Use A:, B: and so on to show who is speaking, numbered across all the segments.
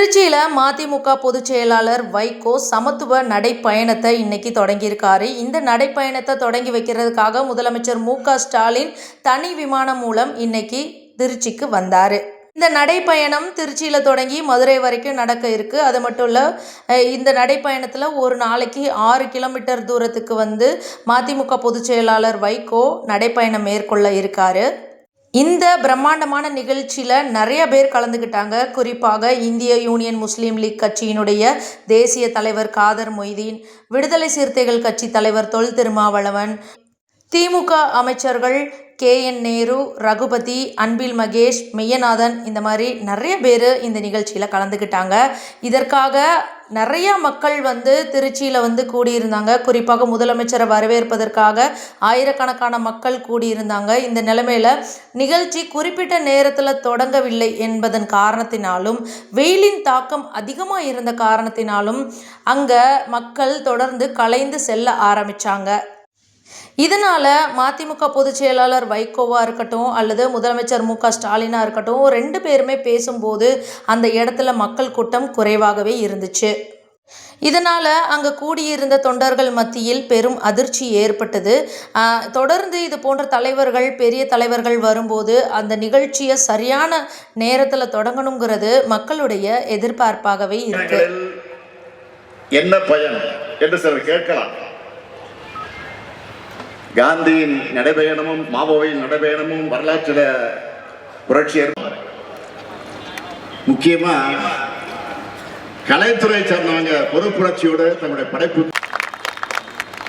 A: திருச்சியில் மதிமுக பொதுச் செயலாளர் வைகோ சமத்துவ நடைப்பயணத்தை இன்னைக்கு தொடங்கியிருக்காரு. இந்த நடைப்பயணத்தை தொடங்கி வைக்கிறதுக்காக முதலமைச்சர் மு க ஸ்டாலின் தனி விமானம் மூலம் இன்னைக்கு திருச்சிக்கு வந்தார். இந்த நடைப்பயணம் திருச்சியில் தொடங்கி மதுரை வரைக்கும் நடக்க இருக்கு. அது மட்டும் இல்லை இந்த நடைப்பயணத்தில் ஒரு நாளைக்கு ஆறு கிலோமீட்டர் தூரத்துக்கு வந்து மதிமுக பொதுச் செயலாளர் வைகோ நடைப்பயணம் மேற்கொள்ள இருக்காரு. இந்த பிரம்மாண்டமான நிகழ்ச்சியில் நிறைய பேர் கலந்துக்கிட்டாங்க குறிப்பாக இந்திய யூனியன் முஸ்லீம் லீக் கட்சியினுடைய தேசிய தலைவர் காதர் மொய்தீன் விடுதலை சிறுத்தைகள் கட்சி தலைவர் தொல் திருமாவளவன் திமுக அமைச்சர்கள் கே என் நேரு ரகுபதி அன்பில் மகேஷ் மெய்யநாதன் இந்த மாதிரி நிறைய பேர் இந்த நிகழ்ச்சியில் கலந்துக்கிட்டாங்க இதற்காக நிறைய மக்கள் வந்து திருச்சியில் வந்து கூடியிருந்தாங்க. குறிப்பாக முதலமைச்சரை வரவேற்பதற்காக ஆயிரக்கணக்கான மக்கள் கூடியிருந்தாங்க. இந்த நிலைமையில் நிகழ்ச்சி குறிப்பிட்ட நேரத்தில் தொடங்கவில்லை என்பதன் காரணத்தினாலும் வெயிலின் தாக்கம் அதிகமாக இருந்த காரணத்தினாலும் அங்கே மக்கள் தொடர்ந்து கலைந்து செல்ல ஆரம்பித்தாங்க இதனால் மதிமுக பொதுச் செயலாளர் வைகோவாக இருக்கட்டும் அல்லது முதலமைச்சர் மு க ஸ்டாலினாக இருக்கட்டும் ரெண்டு பேருமே பேசும்போது அந்த இடத்துல மக்கள் கூட்டம் குறைவாகவே இருந்துச்சு. இதனால் அங்கே கூடியிருந்த தொண்டர்கள் மத்தியில் பெரும் அதிர்ச்சி ஏற்பட்டது. தொடர்ந்து இது போன்ற தலைவர்கள் பெரிய தலைவர்கள் வரும்போது அந்த நிகழ்ச்சியை சரியான நேரத்தில் தொடங்கணுங்கிறது மக்களுடைய எதிர்பார்ப்பாகவே இருக்கு.
B: என்ன பயன் என்று சிலர் கேட்கலாம். காந்தியின் நடைபயணமும் மாவோவின் நடைபயணமும் வரலாற்றில் புரட்சி ஏற்ப- முக்கியமா கலைத்துறை சார்ந்தவங்க பொதுப்புணர்ச்சியோடு தன்னுடைய படைப்பு.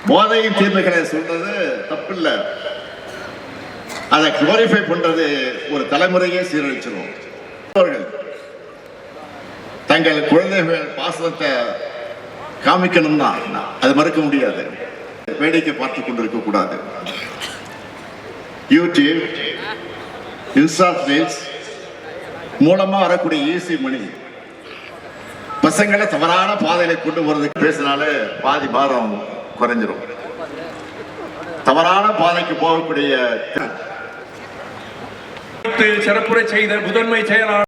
B: போதையின் தீர்வுகளை சொல்றது தப்பில்லை. அதை குளோரிஃபை பண்றது ஒரு தலைமுறையே சீரழிச்சிடும் அவர்கள் தங்கள் குழந்தைகள் பாசனத்தை காமிக்கணும்னா அது மறுக்க முடியாது. வேடிக்கை பார்த்து கொண்டிருக்க கூடாது. யூடியூப் இன்ஸ்டா ரீல்ஸ் மூலமா வரக்கூடிய ஈசி மணி பசங்களை தவறான பாதையில கொண்டு போறதுக்கு பேசினாலே பாதி பாரம் குறைஞ்சிரும். தவறான பாதைக்கு போகக்கூடிய
C: சிறப்புரை செய்த முதன்மை செயலாளர்